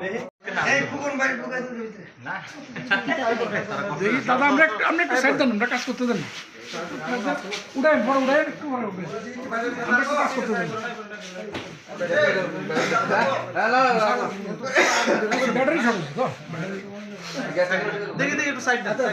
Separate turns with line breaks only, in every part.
দেখি দাদা আমরা আমরা একটু সাইড দেন আমরা কাজ করতে দেন উড়াই বড় উড়াই একটু বড় উড়াই কাজ করতে দেন ব্যাটারি সব তো।
দেখি দেখি একটু সাইড দেন।
তার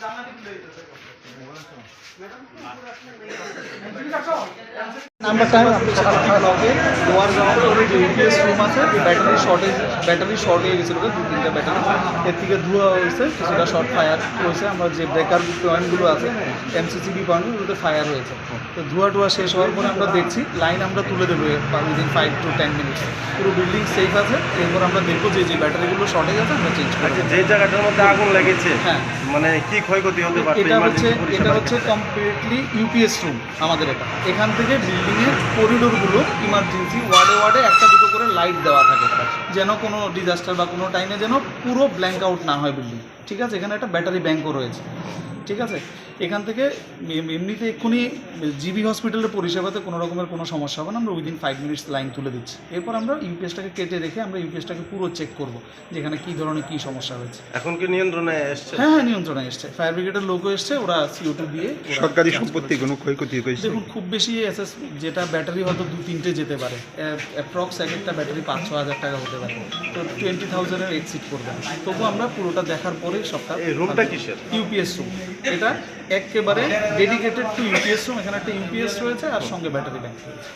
장안이 불려 있어서. 뭐야?
왜? 아.
আমরা ব্লকে যাওয়ার পরে যে ইউপিএস রুম আছে? ব্যাটারি শর্টেজ ব্যাটারি শর্ট হয়ে গেছিল দু তিনটা ব্যাটারি এর থেকে ধোঁয়া হয়েছে কিছুটা শর্ট ফায়ার হয়েছে। আমরা যে ব্রেকার পয়েন্টগুলো আছে এমসিসিবি পয়েন্টগুলোতে ফায়ার হয়েছে। তো ধোঁয়া টোয়া শেষ হওয়ার পরে আমরা দেখছি লাইন আমরা তুলে দেবো within five two ten minutes পুরো বিল্ডিং সেফ আছে এরপর আমরা দেখব যে যে ব্যাটারিগুলো শর্টেজ আছে আমরা চেঞ্জ করব
আচ্ছা যে জায়গাটার মধ্যে আগুন লেগেছে
হ্যাঁ।
মানে কি ক্ষয়ক্ষতি হতে পারতো
এটা হচ্ছে এটা হচ্ছে কমপ্লিটলি ইউপিএস রুম আমাদের এটা। এখান থেকে বিল্ডিংয়ের করিডোরগুলো ইমার্জেন্সি ওয়ার্ডে ওয়ার্ডে একটা দুটো করে লাইট দেওয়া থাকে। যেন কোনো ডিজাস্টার বা কোনো টাইমে যেন পুরো ব্ল্যাঙ্ক আউট না হয় বিল্ডিং ঠিক আছে? এখানে একটা ব্যাটারি ব্যাঙ্কও রয়েছে। ঠিক আছে? এখান থেকে এমনিতে এক্ষুনি জিবি হসপিটালের পরিষেবাতে কোনো রকমের কোনো সমস্যা হবে না। আমরা উইদিন ফাইভ মিনিটস লাইন তুলে দিচ্ছি। এরপর আমরা ইউপিএসটাকে কেটে রেখে আমরা ইউপিএসটাকে পুরো চেক করব যেখানে কী ধরনের কী সমস্যা হয়েছে।
এখন কি নিয়ন্ত্রণে এসছে?
হ্যাঁ হ্যাঁ নিয়ন্ত্রণে এসছে। ফায়ার ব্রিগেডের লোকও এসছে ওরা সিও টু দিয়ে
সরকারি সম্পত্তি কোনো ক্ষয়ক্ষতি হয়েছে?
দেখুন খুব বেশি এসএস যেটা ব্যাটারি হয়তো দু তিনটে যেতে পারে। অ্যাপ্রক্স এক একটা ব্যাটারি পাঁচ ছ হাজার টাকা হতে পারে। তো টোয়েন্টি থাউজেন্ডের এক্সিট করবে। তবু আমরা পুরোটা দেখার পরেই সবটা
এই রুমটা কিসের?
ইউপিএস রুম এটা একেবারে ডেডিকেটেড টু ইউপিএস রুম এখানে একটা ইউপিএস রয়েছে আর সঙ্গে ব্যাটারি ব্যাংক রয়েছে।